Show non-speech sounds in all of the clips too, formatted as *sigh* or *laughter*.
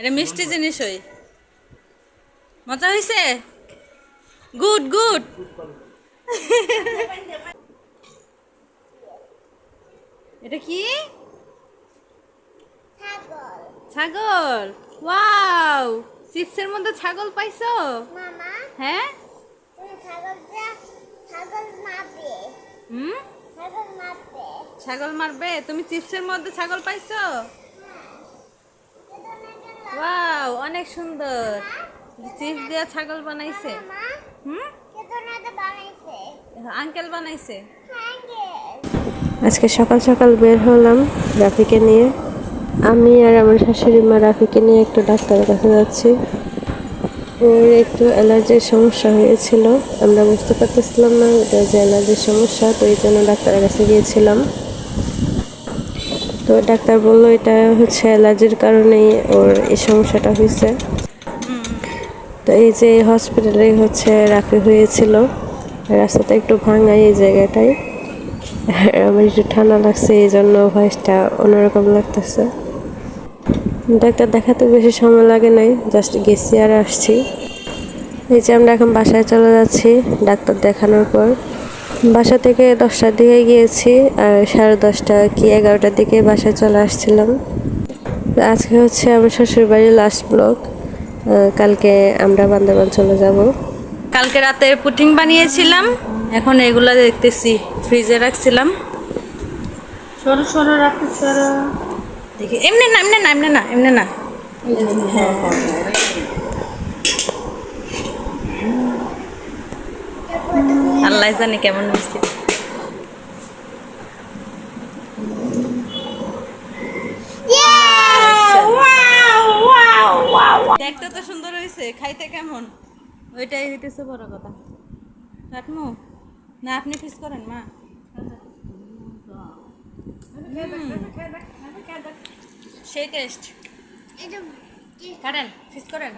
এটা মিষ্টি জিনিস হই মজা হয়েছে গুড গুড। এটা কি? ছাগল। ওয়াও! চিপসের মধ্যে ছাগল পাইছো? হ্যাঁ? ছাগল মারবে? তুমি চিপসের মধ্যে ছাগল পাইছো? ওয়াও অনেক সুন্দর। চিপস দিয়ে ছাগল বানাইছে। হুম? আঙ্কেল বানাইছে। হ্যাঁ আজকে সকাল সকাল বের হলাম রাফিকে নিয়ে। আমি আর আমার শাশুড়ি মা রাফিকে নিয়ে একটু ডাক্তারের কাছে যাচ্ছি। ওর একটু অ্যালার্জির সমস্যা হয়েছিল। আমরা বুঝতে পারতেছিলাম না যে অ্যালার্জির সমস্যা তো এই জন্য ডাক্তারের কাছে গিয়েছিলাম। তো ডাক্তার বলল এটা হচ্ছে অ্যালার্জির কারণেই ওর এই সমস্যাটা হয়েছে। তো এই যে হসপিটালে হচ্ছে রাফি হয়েছিল, রাস্তাটা একটু ভাঙাই এই জায়গাটায়। আমার একটু ঠান্ডা লাগছে, এই জন্য ভয়েসটা অন্যরকম লাগতেছে। ডাক্তার দেখাতে বেশি সময় লাগে নাই জাস্ট গেছি আর আসছি। এই যে আমরা এখন বাসায় চলে যাচ্ছি, ডাক্তার দেখানোর পর। বাসা থেকে দশটার দিকে গিয়েছি আর সাড়ে দশটা কি এগারোটার দিকে বাসায় চলে আসছিলাম। আজকে হচ্ছে আমার শ্বশুর বাড়ির লাস্ট ব্লক কালকে আমরা বান্দরবান চলে যাব। কালকে রাতে পুটিং বানিয়েছিলাম এখন এগুলা দেখতেছি ফ্রিজে রাখছিলাম। সরো সরো রাখো সরো। দেখি এমনি না এমনি না এমনি না এমনি না। হ্যাঁ। আল্লাহ জানে কেমন মিষ্টি দেখতে তো সুন্দর হয়েছে খাইতে কেমন? ওইটাই হইতেছে বড় কথা। কাটমু না আপনি ফিস করেন মা। সেই টেস্ট কাটেন ফিস করেন।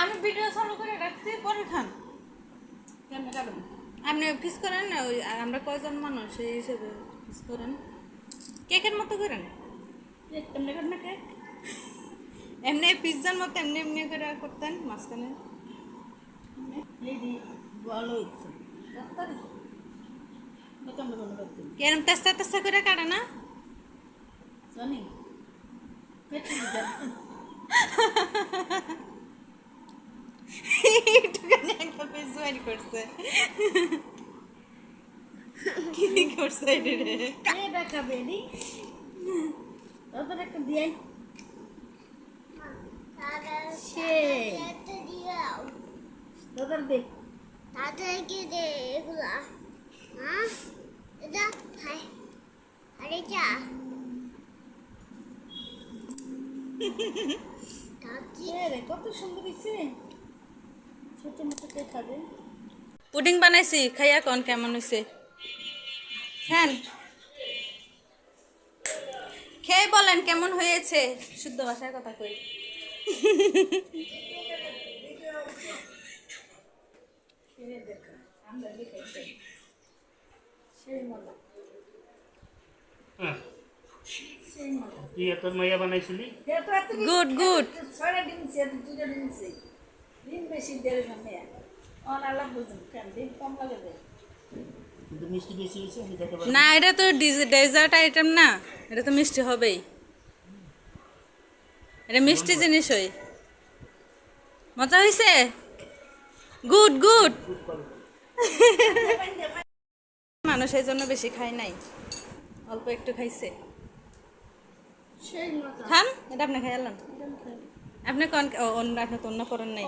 আমি ভিডিও চালু করে রাখছি পরে খান। আপনি ফিস করেন না ওই আমরা কয়জন মানুষ সেই হিসেবে ফিস করেন। কেকের মতো করেন? এমনি করেন না কেক? এমনি পিৎজার মতো এমনি এমনি করে করতেন মাঝখানে। ভালো কেরম তেস্তা তেস্তা করে কাটে না? জানি। *laughs* পিস করছে। কি করছে রে? এটা? খাবে নি তাদের একটা তাদের দে। তাদেরকে দে এগুলা। হ্যাঁ এটা হাই। আরে যা। *laughs* কত সুন্দর দিচ্ছে ছোট মতো কে খাবে পুডিং বানাইছি খাইয়া কন কেমন হয়েছে হ্যাঁ। খেয়ে বলেন কেমন হয়েছে? শুদ্ধ ভাষায় কথা কই। তুই এত মাইয়া বানাইছিলি? গুড গুড ছয়টা ডিম দুটো ডিম ডিম বেশি দেড় সামনে অনালাপ বুঝুন কেন? ডিম কম লাগে দেয় কিন্তু মিষ্টি বেশি হয়েছে আমি খেতে পারি না এটা তো ডেজার্ট আইটেম না এটা তো মিষ্টি হবেই। এটা মিষ্টি জিনিস হই মজা হয়েছে গুড গুড। মানুষ এই জন্য বেশি খায় নাই। অল্প একটু খাইছে। সেই খান এটা আপনি খাই আলেন আপনি কোন অন্য আপনি তো অন্য করেন নাই।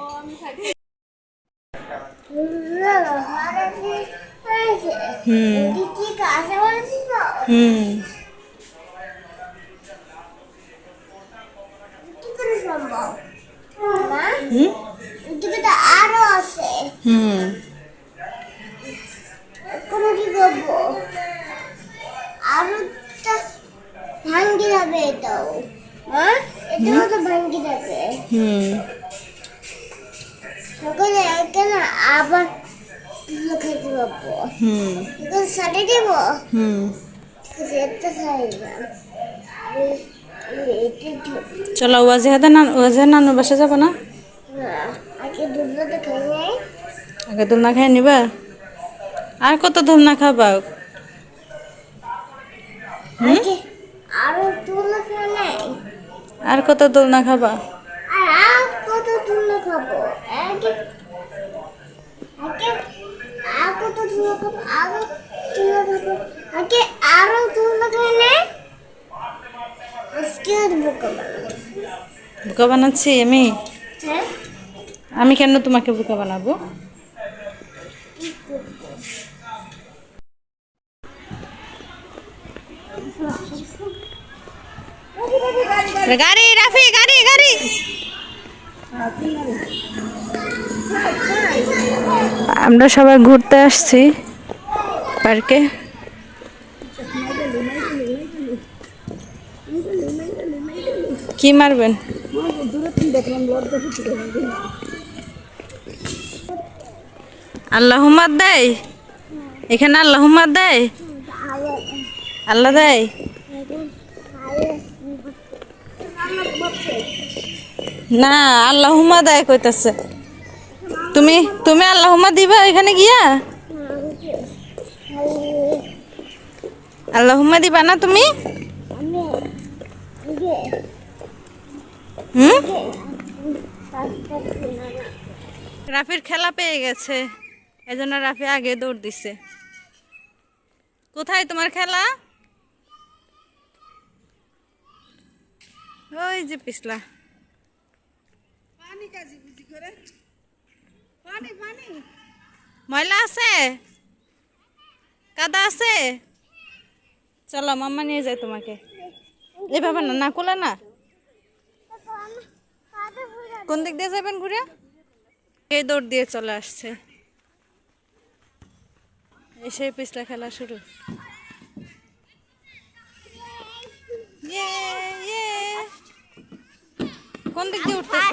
ঠিক আছে হুম। কি আরও আছে হুম। কোনো কি করব আরও তো ভাঙ্গি যাবে এটাও হ্যাঁ হুম। আবার হুম। হুম। না। চলো ওয়াজিহাদা নান ওয়াজিহা নানুর বাসা যাব না? আগে দুধটা খাই নাই। আগে দোলনা খাই নিবা? আর কত দোলনা খাবা? নাই আর কত দোলনা খাবা? আর কত তুলো খাব? আগে আগে আর কত তুলো খাব? আরও তুলো খাব? আগে আরও আজকে বোকা বানাচ্ছি আমি হ্যাঁ? আমি কেন তোমাকে বোকা বানাবো? গাড়ি, রাফি, গাড়ি গাড়ি। আমরা সবাই ঘুরতে আসছি পার্কে। কি মারবেন? আল্লাহুম্মা দেয়? এখানে আল্লাহুম্মা দেয়? আল্লাহ দেয়? না, আল্লাহুম্মা দেয় কইতাছে। তুমি তুমি আল্লাহুম্মা দিবা এখানে গিয়া? আল্লাহুম্মা দিবা না তুমি? হুম? রাফির খেলা পেয়ে গেছে। এজন্য রাফি আগে দৌড় দিছে। কোথায় তোমার খেলা? ওই যে পিছলা। ময়লা আছে? কাদা আছে? চলো মাম্মা নিয়ে যায় তোমাকে। এভাবে না না কোলে না। কোন দিক দিয়ে যাবেন ঘুরে? এই দৌড় দিয়ে চলে আসছে। এসে পিছলা খেলা শুরু। ইয়ে, ইয়ে। কোন দিক দিয়ে উঠতেছ?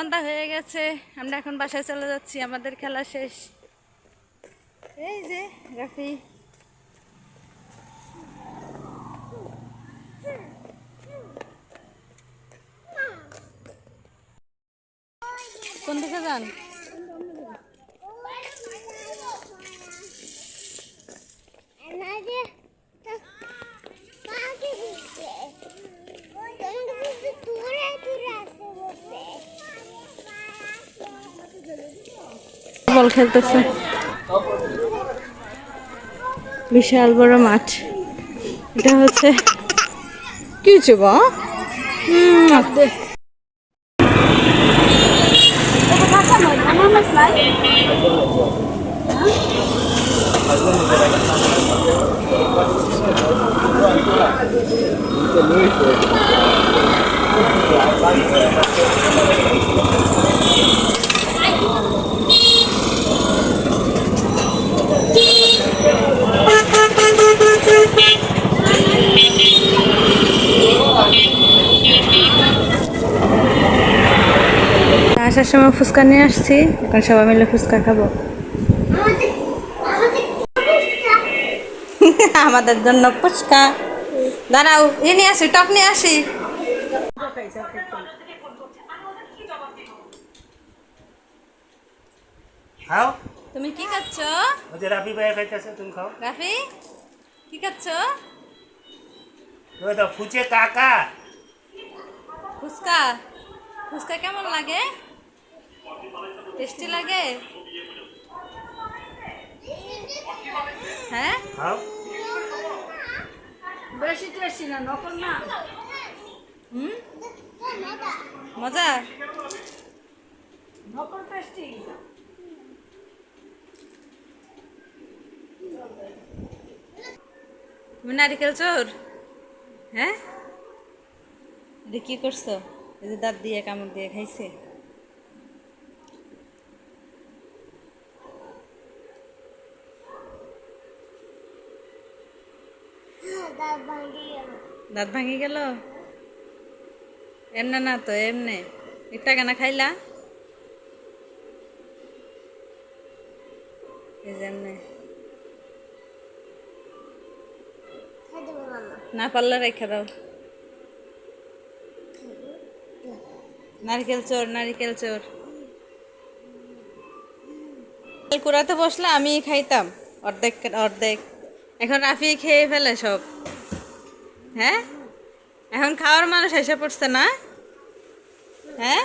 সন্ধ্যা হয়ে গেছে, আমরা এখন বাসায় চলে যাচ্ছি, আমাদের খেলা শেষ। এই যে, রাফি। কোন দিকে যান? বল খেলতেছে। বিশাল বড় মাঠ। এটা হচ্ছে কি হচ্ছে বা আসার সময় ফুচকা নিয়ে আসছি এখন সবাই মিলে ফুচকা খাব। *laughs* আমাদের জন্য ফুচকা। দাঁড়াও এ নিয়ে আসি টক নিয়ে আসি। খাও। তুমি কি খাচ্ছ? ওই যে রাফি ভাইয়া খাইতেছে তুমি খাও। রাফি কি খাচ্ছ? ওই তো ফুচে কাকা। ফুচকা ফুচকা কেমন লাগে? টেস্টি লাগে? হ্যাঁ? হ্যাঁ? বেশি টেস্টি না নকল না। হুম? মজা। নকল টেস্টি। তুমি নারিকেল চোর হ্যাঁ? এটা কী করছ? এই যে দাঁত দিয়ে কামড় দিয়ে খাইছে। দাঁত ভাঙি গেল? এমনে না তো, এমনে। একটা কেনা খাইলা? এমনে। না পারলে রেখে দাও। নারকেল চোর, নারিকেল চোর। কুড়াতে বসলে আমি খাইতাম। অর্ধেক অর্ধেক। এখন রাফি খেয়ে ফেলে সব। হ্যাঁ? এখন খাওয়ার মানুষ এসে পড়ছে না? হ্যাঁ?